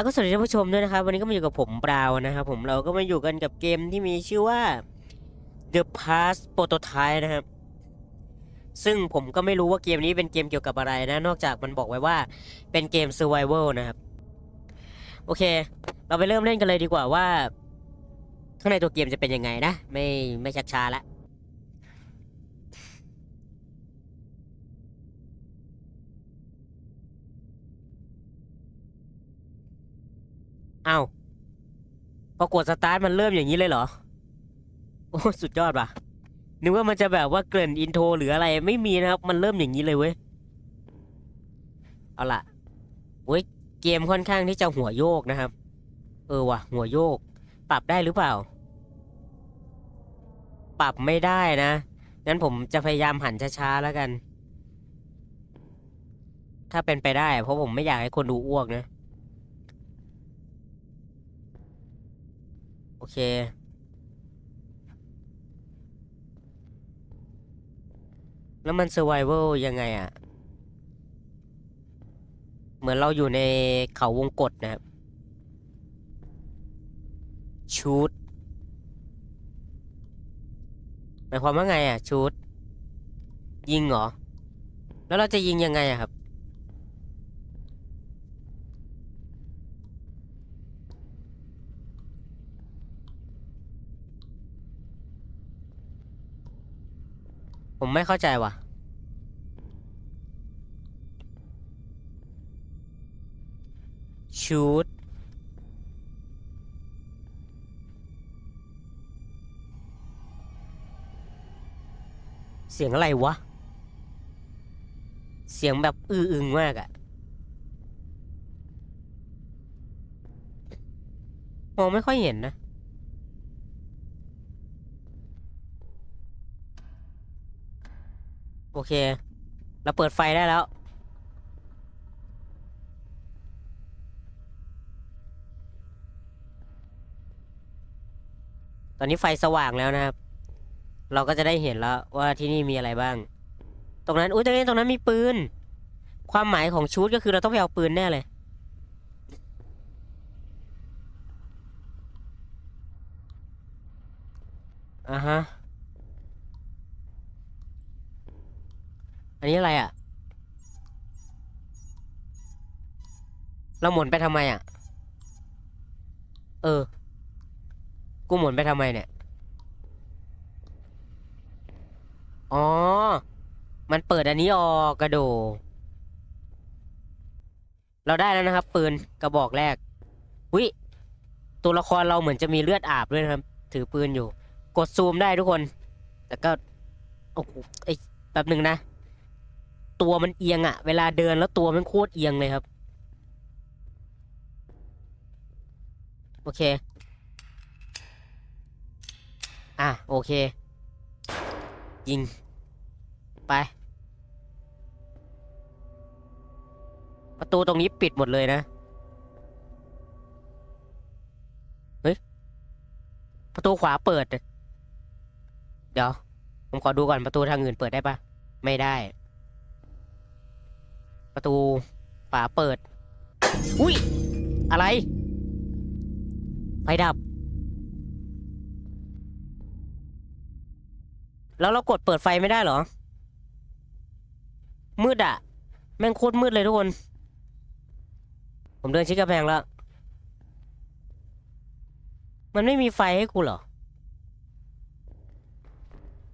แล้วก็สวัสดีท่านผู้ชมด้วยนะครับ วันนี้ก็มาอยู่กับผมบราวน์นะครับผมเราก็มาอยู่กันกับเกมที่มีชื่อว่า The Past Prototype นะครับ ซึ่งผมก็ไม่รู้ว่าเกมนี้เป็นเกมเกี่ยวกับอะไรนะ นอกจากมันบอกไว้ว่าเป็นเกม Survival นะครับ โอเค เราไปเริ่มเล่นกันเลยดีกว่าว่า ข้างในตัวเกมจะเป็นยังไงนะ ไม่ไม่ชักช้าละ อา้าพอกดสตาร์ทมันเริ่มอย่างนี้เลยเหรอ โอ้สุดยอดว่ะ นึกว่ามันจะแบบว่าเกริ่นอินโทรหรืออะไรไม่มีนะครับ มันเริ่มอย่างนี้เลยเว้ย เอาล่ะเว้ยเกมค่อนข้างที่จะหัวโยกนะครับ เออว่ะ หัวโยก ปรับได้หรือเปล่า ปรับไม่ได้นะงั้นผมจะพยายามหันช้าๆแล้วกัน ถ้าเป็นไปได้ เพราะผมไม่อยากให้คนดูอ้วกนะ โอเค แล้วมัน survival ยังไงอะ่ะ เหมือนเราอยู่ในเขาวงกฏนะครับ ชูดหมายความว่าไงอะ ชูดยิงเหรอ แล้วเราจะยิงยังไงอะครับ ผมไม่เข้าใจว่ะชูดเสียงอะไรวะ เสียงแบบอื้ออึงมากอะมองไม่ค่อยเห็นนะ เค เราเปิดไฟได้แล้ว ตอนนี้ไฟสว่างแล้วนะครับ เราก็จะได้เห็นแล้วว่าที่นี่มีอะไรบ้าง ตรงนั้นอุ้ยตรงนี้ตรงนั้นมีปืน ความหมายของชุดก็คือเราต้องไปเอาปืนแน่เลยอ่าฮะ อันนี้อะไรอะ เราหมุนไปทำไมอะ เออ กูหมุนไปทำไมเนี่ย อ๋อ มันเปิดอันนี้ออกกระโด เราได้แล้วนะครับ ปืนกระบอกแรกวิตัวละครเราเหมือนจะมีเลือดอาบด้วยนะครับ ถือปืนอยู่ กดซูมได้ทุกคน แต่ก็ โอ้โหไอ้แป๊บหนึ่งนะ ตัวมันเอียงอะเวลาเดินแล้วตัวมันโคตรเอียงเลยครับ โอเค อะ โอเค ยิง ไป ประตูตรงนี้ปิดหมดเลยนะ เฮ้ย ประตูขวาเปิด เดี๋ยว ผมขอดูก่อนประตูทางอื่นเปิดได้ปะไม่ได้ ประตูฝาเปิด อุ้ย อะไร ไฟดับ แล้วเรากดเปิดไฟไม่ได้เหรอ มืดอะแม่งโคตรมืดเลยทุกคน ผมเดินชิดกระแพงแล้ว มันไม่มีไฟให้กูเหรอ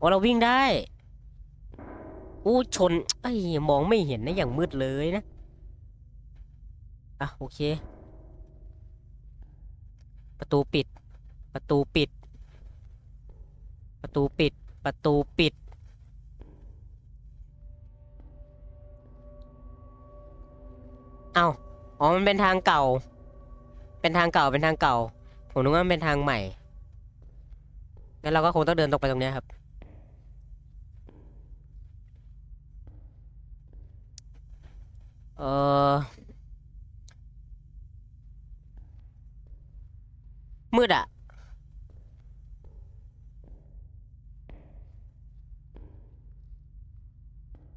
อ๋อเราวิ่งได้ อู้ชนไอ้มองไม่เห็นนะอย่างมืดเลยนะ อะ โอเค ประตูปิด ประตูปิด ประตูปิด ประตูปิด เอาอ๋อ มันเป็นทางเก่า เป็นทางเก่า เป็นทางเก่า ผมนึกว่ามันเป็นทางใหม่ งั้นเราก็คงต้องเดินตรงไปตรงนี้ครับ เออมืดอะ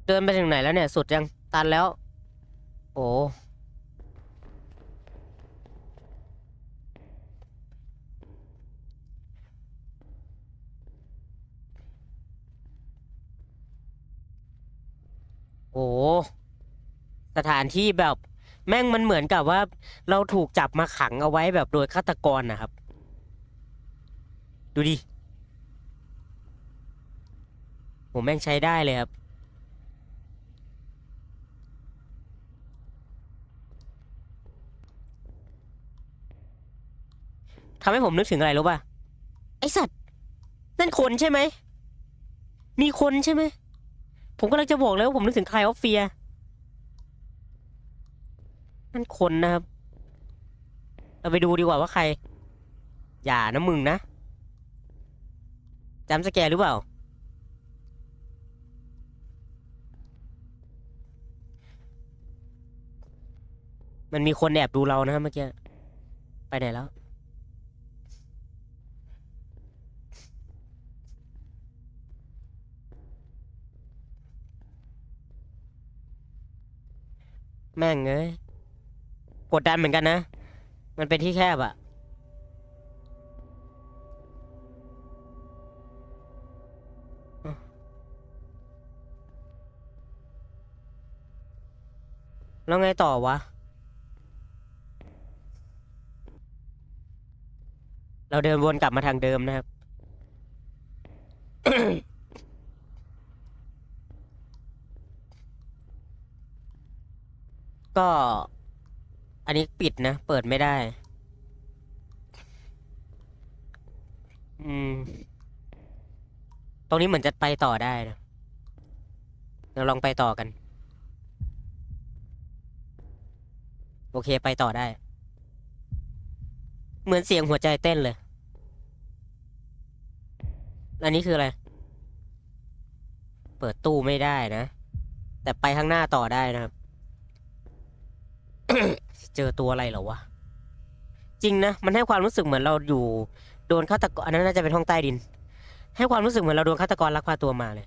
เดินไปถึงไหนแล้วเนี่ย สุดยังตันแล้ว โอ้โอ้ สถานที่แบบแม่งมันเหมือนกับว่า เราถูกจับมาขังเอาไว้แบบโดยฆาตกรนะครับ ดูดิผมแม่งใช้ได้เลยครับ ทำให้ผมนึกถึงอะไรรู้ป่ะ ไอสัตว์ นั่นคนใช่ไหม มีคนใช่ไหม ผมกำลังจะบอกเลยว่าผมนึกถึงคลายออฟเฟีย นั่นคนนะครับ เราไปดูดีกว่าว่าใคร อย่านะมึงนะจำสแกรหรือเปล่า มันมีคนแอบดูเรานะครับเมื่อกี้ ไปไหนแล้วแม่งเอ้ย กดดันเหมือนกันนะ มันเป็นที่แคบอะแล้วไงต่อวะ เราเดินวนกลับมาทางเดิมนะครับ ก็ อันนี้ปิดนะ เปิดไม่ได้ อืม ตรงนี้เหมือนจะไปต่อได้นะเราลองไปต่อกัน โอเคไปต่อได้ เหมือนเสียงหัวใจเต้นเลย อันนี้คืออะไร เปิดตู้ไม่ได้นะ แต่ไปข้างหน้าต่อได้นะครับ เจอตัวอะไรเหรอวะ จริงนะ มันให้ความรู้สึกเหมือนเราอยู่โดนฆาตกรอันนั้นน่าจะเป็นห้องใต้ดิน ให้ความรู้สึกเหมือนเราโดนฆาตกรลักพาตัวมาเลย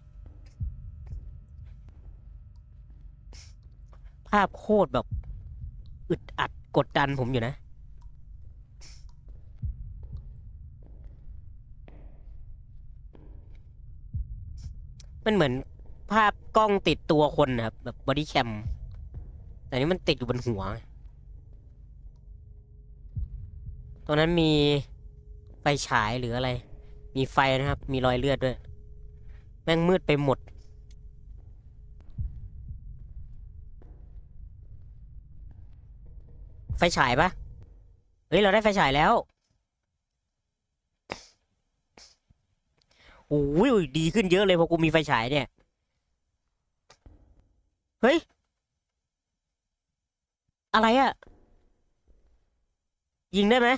ภาพโคตรแบบอึดอัดกดดันผมอยู่นะ มันเหมือนภาพกล้องติดตัวคนนะครับแบบบอดี้แคม แต่นี่มันติดอยู่บนหัว ตรงนั้นมีไฟฉายหรืออะไร มีไฟนะครับ มีรอยเลือดด้วย แม่งมืดไปหมด ไฟฉายปะเฮ้ย เราได้ไฟฉายแล้วโอ้ยดีขึ้นเยอะเลยพอกูมีไฟฉายเนี่ย เฮ้ย อะไรอะยิงได้ไหม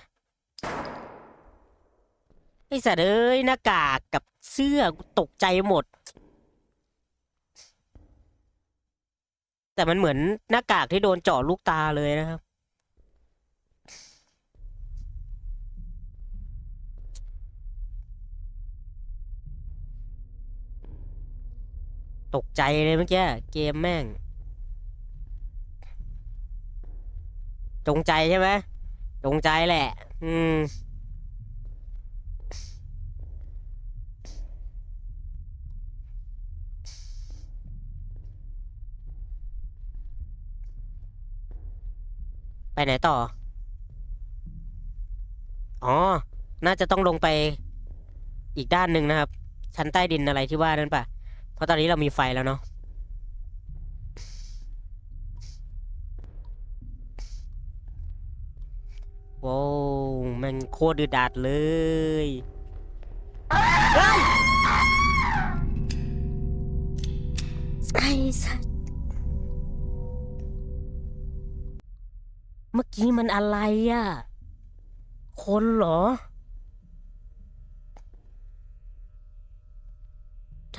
ไอสัตว์เอ้ยหน้ากากกับเสื้อกูตกใจหมด แต่มันเหมือนหน้ากากที่โดนเจาะลูกตาเลยนะครับ ตกใจเลยเมื่อกี้เกมแม่ง จงใจใช่ไหมจงใจแหละ อืม ไปไหนต่อ อ๋อ น่าจะต้องลงไปอีกด้านหนึ่งนะครับ ชั้นใต้ดินอะไรที่ว่านั่นปะเพราะตอนนี้เรามีไฟแล้วเนาะ โว้วแมันโคตรดืดดาดเลยเฮ้ยไอ้สัสเมื่อกี้มันอะไรอะคนเหรอ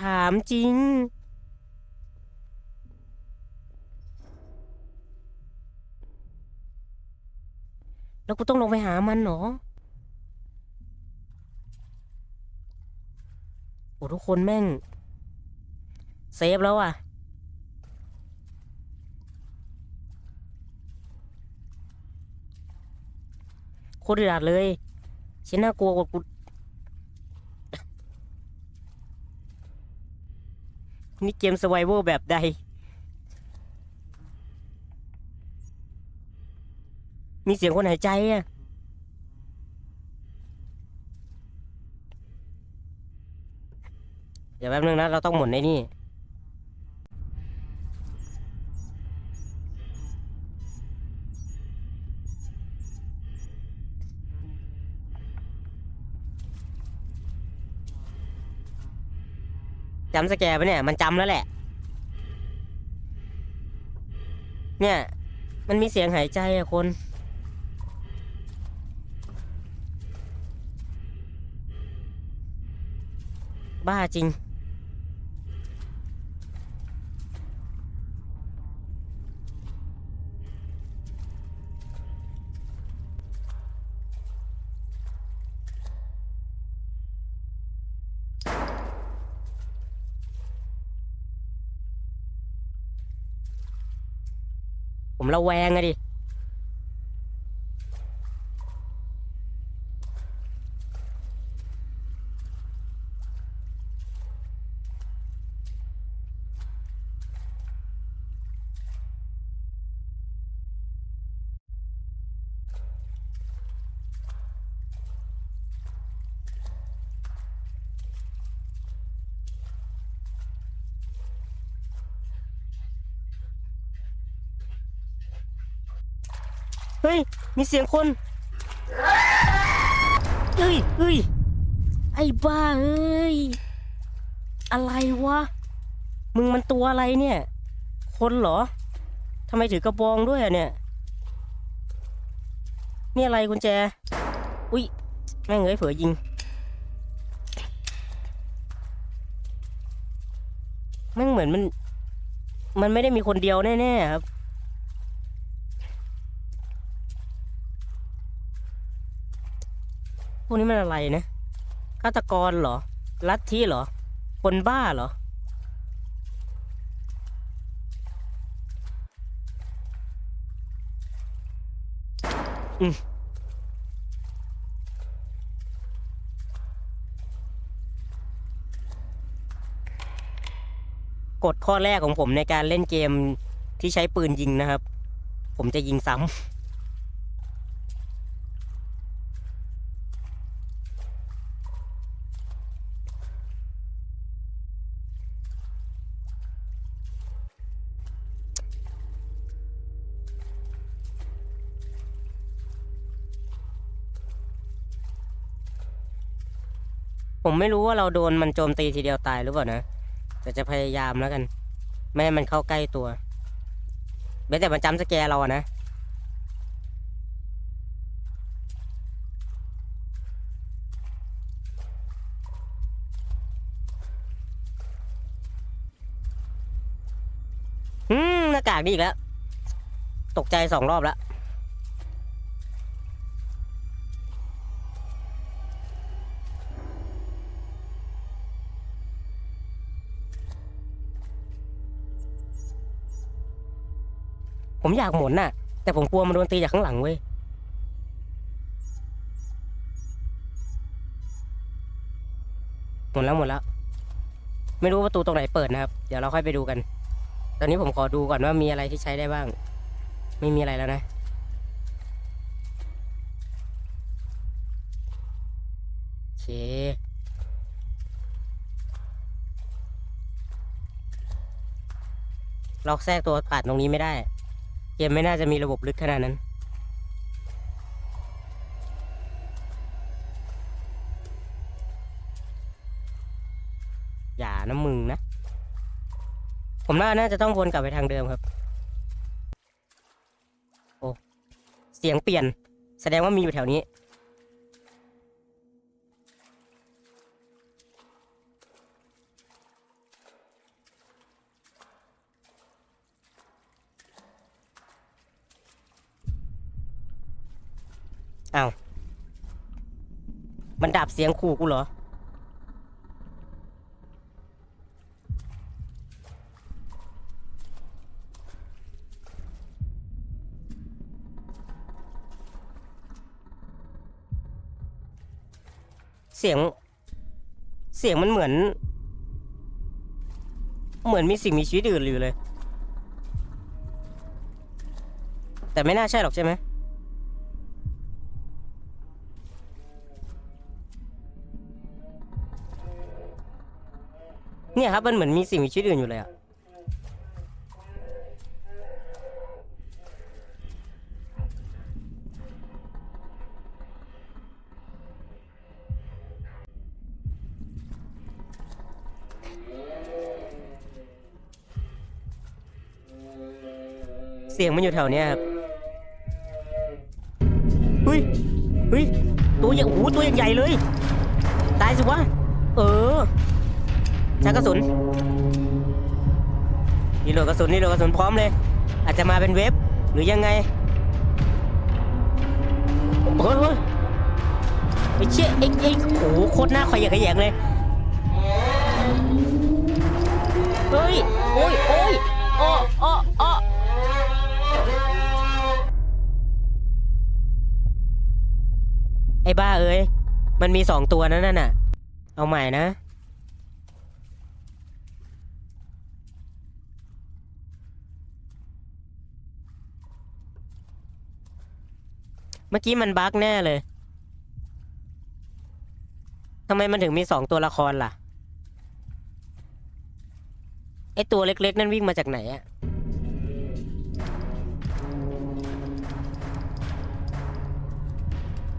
ถามจริง แล้ว กูต้องลงไปหามันเหรอโอ้ทุกคนแม่ง เซฟแล้วอะ โคตรดัดเลยชิ้นน่ากลัวกว่ากูนี่เกมสไวเวอร์แบบใด มีเสียงคนหายใจอะเดี๋ยวแป๊บนึงนะ เราต้องหมุนในนี่ จำสแกร์ปะเนี่ย มันจำแล้วแหละ เนี่ย มันมีเสียงหายใจอะคน บ้าจริง ผมระแวงอะดิ เฮ้ย มีเสียงคนเฮ้ยเฮ้ย ไอ้บ้าเอ้ย อะไรวะ มึงมันตัวอะไรเนี่ย คนเหรอ ทำไมถือกระบองด้วยอะเนี่ย นี่อะไรกุญแจ อุ้ย แม่งเอ้ยเผลอยิง แม่งเหมือนมัน มันไม่ได้มีคนเดียวแน่ๆครับ พวกนี้มันอะไรนะฆาตกรเหรอ ลัทธิเหรอ คนบ้าเหรอ อืมกฎข้อแรกของผมในการเล่นเกมที่ใช้ปืนยิงนะครับ ผมจะยิงซ้ำ ผมไม่รู้ว่าเราโดนมันโจมตีทีเดียวตายหรือเปล่านะแต่จะพยายามแล้วกัน ไม่ให้มันเข้าใกล้ตัวแม้แต่มันจำสแกร์เราอะนะอืมหน้ากากนี่อีกแล้ว ตกใจสองรอบแล้ว อยากหมุนน่ะ แต่ผมกลัวมันโดนตีจากข้างหลังเว้ยหมดแล้วหมดแล้ว ไม่รู้ประตูตรงไหนเปิดนะครับ เดี๋ยวเราค่อยไปดูกัน ตอนนี้ผมขอดูก่อนว่ามีอะไรที่ใช้ได้บ้าง ไม่มีอะไรแล้วนะโอเคล็อกแทรกตัวผ่านตรงนี้ไม่ได้ เกมไม่น่าจะมีระบบลึกขนาดนั้น อย่านะมึงนะ ผมว่าน่าจะต้องวนกลับไปทางเดิมครับ โอ้ เสียงเปลี่ยน แสดงว่ามีอยู่แถวนี้ ดับเสียงขู่กูเหรอ เสียง เสียงมันเหมือน เหมือนมีสิ่งมีชีวิตอื่นอยู่เลย แต่ไม่น่าใช่หรอกใช่ไหม เนี่ยครับมันเหมือนมีสิ่งมีชีวิตอื่นอยู่เลยอะเสียงมันอยู่แถวเนี้ยครับเฮ้ยเฮ้ยตัวอย่างโอ้โหตัวย่างใหญ่เลย ตายสิวะ เออ ชักกระสุนนี่โหลดกระสุนนี่โหลดกระสุนพร้อมเลย อาจจะมาเป็นเว็บหรือยังไงเฮ้ยเฮ้ยไอ้เชี่ยไอ้ไอ้โอ้โหโคตรหน้าขอยอยากขยงเลยเฮ้ยโอ้ยโอ้ยโอ้ออ้ออ้ไอ้บ้าเอ้ย มันมีสองตัวนั่นน่ะ เอาใหม่นะ เมื่อกี้มันบั๊กแน่เลยทำไมมันถึงมีสองตัวละครล่ะ ไอตัวเล็กๆ นั่นวิ่งมาจากไหนอะ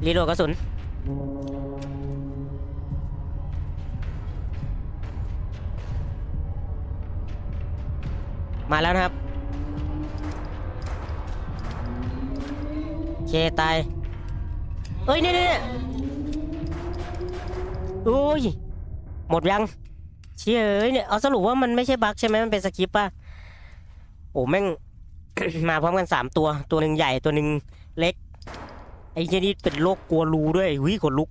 รีโหลดกระสุน มาแล้วนะครับ เคตายเอ้ยเนี่ยเนี่ยโอ้ยหมดยังเชี่ยเอ้ยเนี่ยเอาสรุปว่ามันไม่ใช่บั๊กใช่ไหมมันเป็นสคริปต์ป่ะโอ้แม่ง มาพร้อมกันสามตัว ตัวหนึ่งใหญ่ตัวหนึ่งเล็ก ไอ้เจนี่เป็นโรคกลัวรูด้วยหุยขนลุก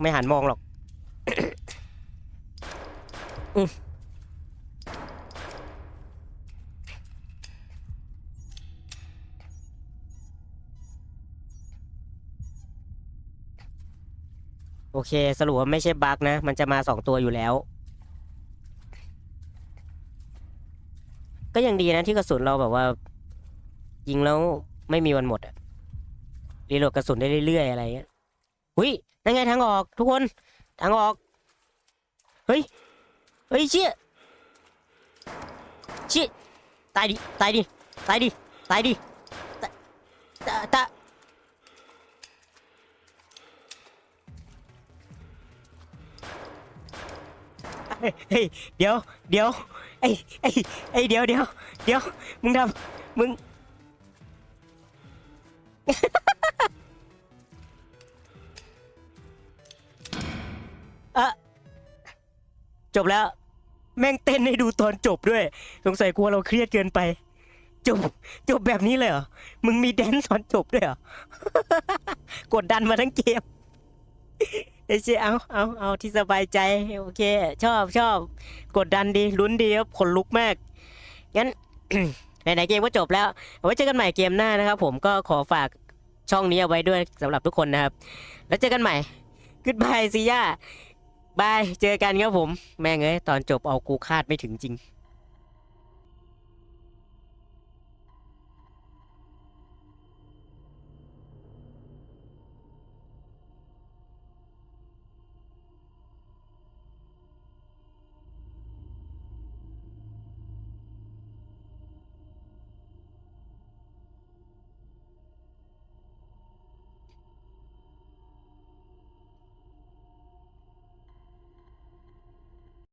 ไม่หันมองหรอกอื โอเค สรุปว่าไม่ใช่บั๊กนะ มันจะมาสองตัวอยู่แล้ว ก็ยังดีนะที่กระสุนเราแบบว่า ยิงแล้วไม่มีวันหมดอะรีโหลดกระสุนได้เรื่อยๆอะไรเงี้ยหุยนั่นไงทางออก ทุกคนทางออก เฮ้ย เฮ้ยเชี่ยเชี่ยตายดิ ตายดิ ตายดิ ตายดิตาตา เฮ้ยเดี๋ยว เดี๋ยวไอ้ไอ้ไอ้เดี๋ยวเดี๋ยวเดี๋ยวมึงทำมึงอะจบแล้ว แม่งเต้นให้ดูตอนจบด้วย สงสัยกลัวเราเครียดเกินไป จบ จบแบบนี้เลยเหรอ มึงมีแดนซ์ตอนจบด้วยเหรอ กดดันมาทั้งเกม ไอ้เชี่ยเอาเอาเอาที่สบายใจโอเค ชอบชอบกดดันดีลุ้นดีครับขนลุกมากงั้นไหนๆเกมก็จบแล้วไว้เจอกันใหม่เกมหน้านะครับ ผมก็ขอฝากช่องนี้เอาไว้ด้วยสำหรับทุกคนนะครับ แล้วเจอกันใหม่ Goodbye ซีย่าบายเจอกันครับผม แม่งเอ้ยตอนจบเอากูคาดไม่ถึงจริง